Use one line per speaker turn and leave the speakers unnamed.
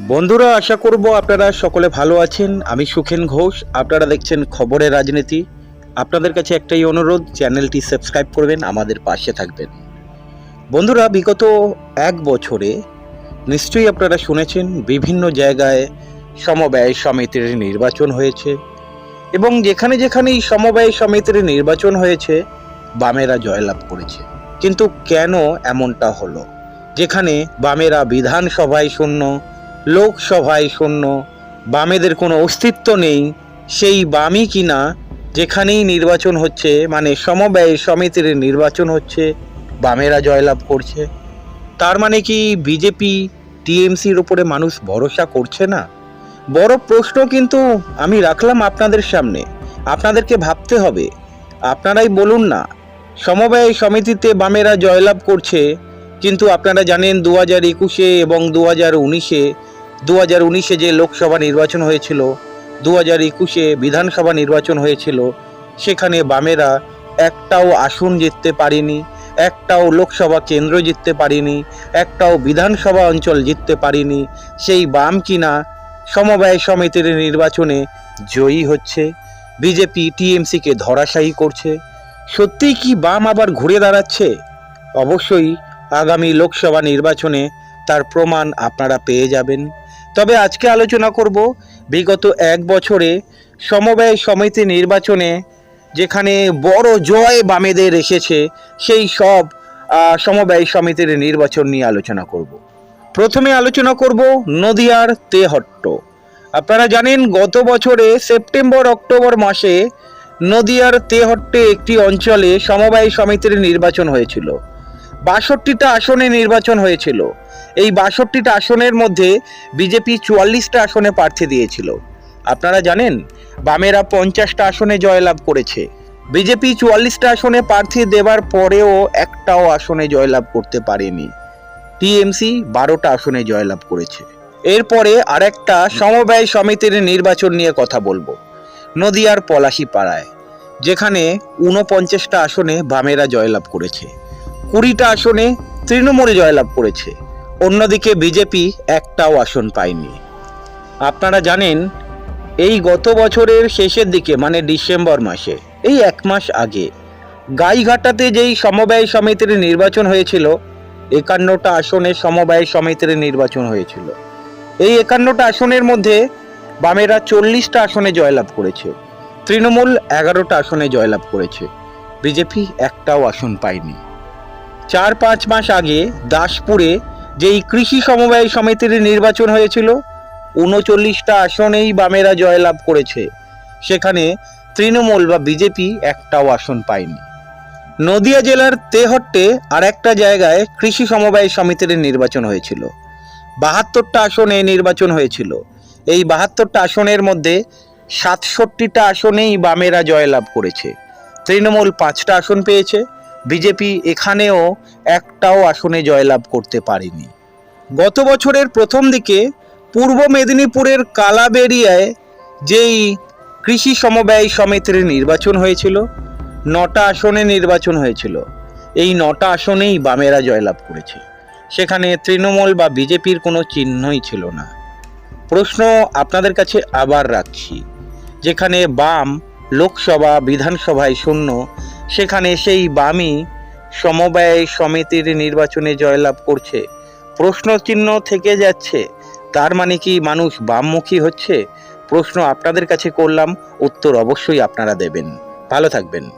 বন্ধুরা, আশা করব আপনারা সকলে ভালো আছেন। আমি সুখেন ঘোষ। আপনারা দেখছেন খবরের রাজনীতি। আপনাদের কাছে একটাই অনুরোধ, চ্যানেলটি সাবস্ক্রাইব করবেন, আমাদের পাশে থাকবেন। বন্ধুরা, বিগত এক বছরে নিশ্চয়ই আপনারা শুনেছেন, বিভিন্ন জায়গায় সমবায় সমিতির নির্বাচন হয়েছে এবং যেখানে যেখানে এই সমবায় সমিতির নির্বাচন হয়েছে, বামেরা জয়লাভ করেছে। কিন্তু কেন এমনটা হলো? যেখানে বামেরা বিধানসভায় শূন্য লোকসভায় শূন্য। বামেদের কোনো অস্তিত্ব নেই। সেই বামই কিনা যেখানেই নির্বাচন হচ্ছে মানে সমবায় সমিতির নির্বাচন হচ্ছে, বামেরা জয়লাভ করছে। তার মানে কি বিজেপি, টিএমসির উপরে মানুষ ভরসা করছে না? বড় প্রশ্ন কিন্তু আমি রাখলাম আপনাদের সামনে। আপনাদেরকে ভাবতে হবে। আপনারাই বলুন না সমবায় সমিতিতে বামেরা জয়লাভ করছে, কিন্তু আপনারা জানেন দু হাজার একুশে এবং দু হাজার উনিশে দু হাজার উনিশে যে লোকসভা নির্বাচন হয়েছিল দু হাজার একুশে বিধানসভা নির্বাচন হয়েছিল, সেখানে বামেরা একটাও আসন জিততে পারেনি, একটাও লোকসভা কেন্দ্র জিততে পারেনি, একটাও বিধানসভা অঞ্চল জিততে পারেনি। সেই বাম কিনা সমবায় সমিতির নির্বাচনে জয়ী হচ্ছে, বিজেপি টিএমসিকে ধরাশায়ী করছে। সত্যিই কি বাম আবার ঘুরে দাঁড়াচ্ছে? অবশ্যই আগামী লোকসভা নির্বাচনে তার প্রমাণ আপনারা পেয়ে যাবেন। তবে আজকে আলোচনা করব বিগত এক বছরে সমবায় সমিতি নির্বাচনে যেখানে বড় জয় বামেদের এসেছে, সেই সব সমবায় সমিতির নির্বাচন নিয়ে আলোচনা করব। প্রথমে আলোচনা করব নদিয়ার তেহট্ট। আপনারা জানেন, গত বছরে সেপ্টেম্বর, অক্টোবর মাসে নদিয়ার তেহট্টে একটি অঞ্চলে সমবায় সমিতির নির্বাচন হয়েছিল। বাষট্টিটা আসনে নির্বাচন হয়েছিল। এই বাষট্টিটা আসনের মধ্যে বিজেপি চুয়াল্লিশটা আসনে প্রার্থী দিয়েছিল। আপনারা জানেন, বামেরা পঞ্চাশটা আসনে জয়লাভ করেছে। বিজেপি চুয়াল্লিশটা আসনে প্রার্থী দেবার পরেও একটাও আসনে জয়লাভ করতে পারেনি। টিএমসি বারোটা আসনে জয়লাভ করেছে। এরপরে আরেকটা সমবায় সমিতির নির্বাচন নিয়ে কথা বলব। নদিয়ার পলাশি পাড়ায় যেখানে ঊনপঞ্চাশটা আসনে বামেরা জয়লাভ করেছে। কুড়িটা আসনে তৃণমূল জয়লাভ করেছে। অন্যদিকে বিজেপি একটাও আসন পায়নি। আপনারা জানেন, এই গত বছরের শেষের দিকে মানে ডিসেম্বর মাসে, এই এক মাস আগে, গাইঘাটাতে যেই সমবায় সমিতির নির্বাচন হয়েছিল, একান্নটা আসনে সমবায় সমিতির নির্বাচন হয়েছিল। এই একান্নটা আসনের মধ্যে বামেরা চল্লিশটা আসনে জয়লাভ করেছে, তৃণমূল এগারোটা আসনে জয়লাভ করেছে, বিজেপি একটাও আসন পায়নি। চার পাঁচ মাস আগে দাসপুরে যেই কৃষি সমবায় সমিতির নির্বাচন হয়েছিল, উনচল্লিশটা আসনেই বামেরা জয়লাভ করেছে। সেখানে তৃণমূল বা বিজেপি একটাও আসন পায়নি। নদিয়া জেলার তেহট্টে আর একটা জায়গায় কৃষি সমবায় সমিতির নির্বাচন হয়েছিল। বাহাত্তরটা আসনে নির্বাচন হয়েছিল। এই বাহাত্তরটা আসনের মধ্যে সাতষট্টিটা আসনেই বামেরা জয়লাভ করেছে। তৃণমূল পাঁচটা আসন পেয়েছে। বিজেপি এখানেও একটাও আসনে জয়লাভ করতে পারেনি। গত বছরের প্রথম দিকে পূর্ব মেদিনীপুরের কালাবেরিয়ায় যেই কৃষি সমবায় সমিতির নির্বাচন হয়েছিল, নটা আসনে নির্বাচন হয়েছিল। এই নটা আসনেই বামেরা জয়লাভ করেছে। সেখানে তৃণমূল বা বিজেপির কোনো চিহ্নই ছিল না। প্রশ্ন আপনাদের কাছে আবার রাখছি, যেখানে বাম লোকসভা বিধানসভায় শূন্য সেখানে সেই বামি সমবায় সমিতির নির্বাচনে জয়লাভ করছে। প্রশ্ন চিহ্ন থেকে যাচ্ছে, তার মানে কি মানুষ বামমুখী হচ্ছে? প্রশ্ন আপনাদের কাছে করলাম, উত্তর অবশ্যই আপনারা দেবেন। ভালো থাকবেন।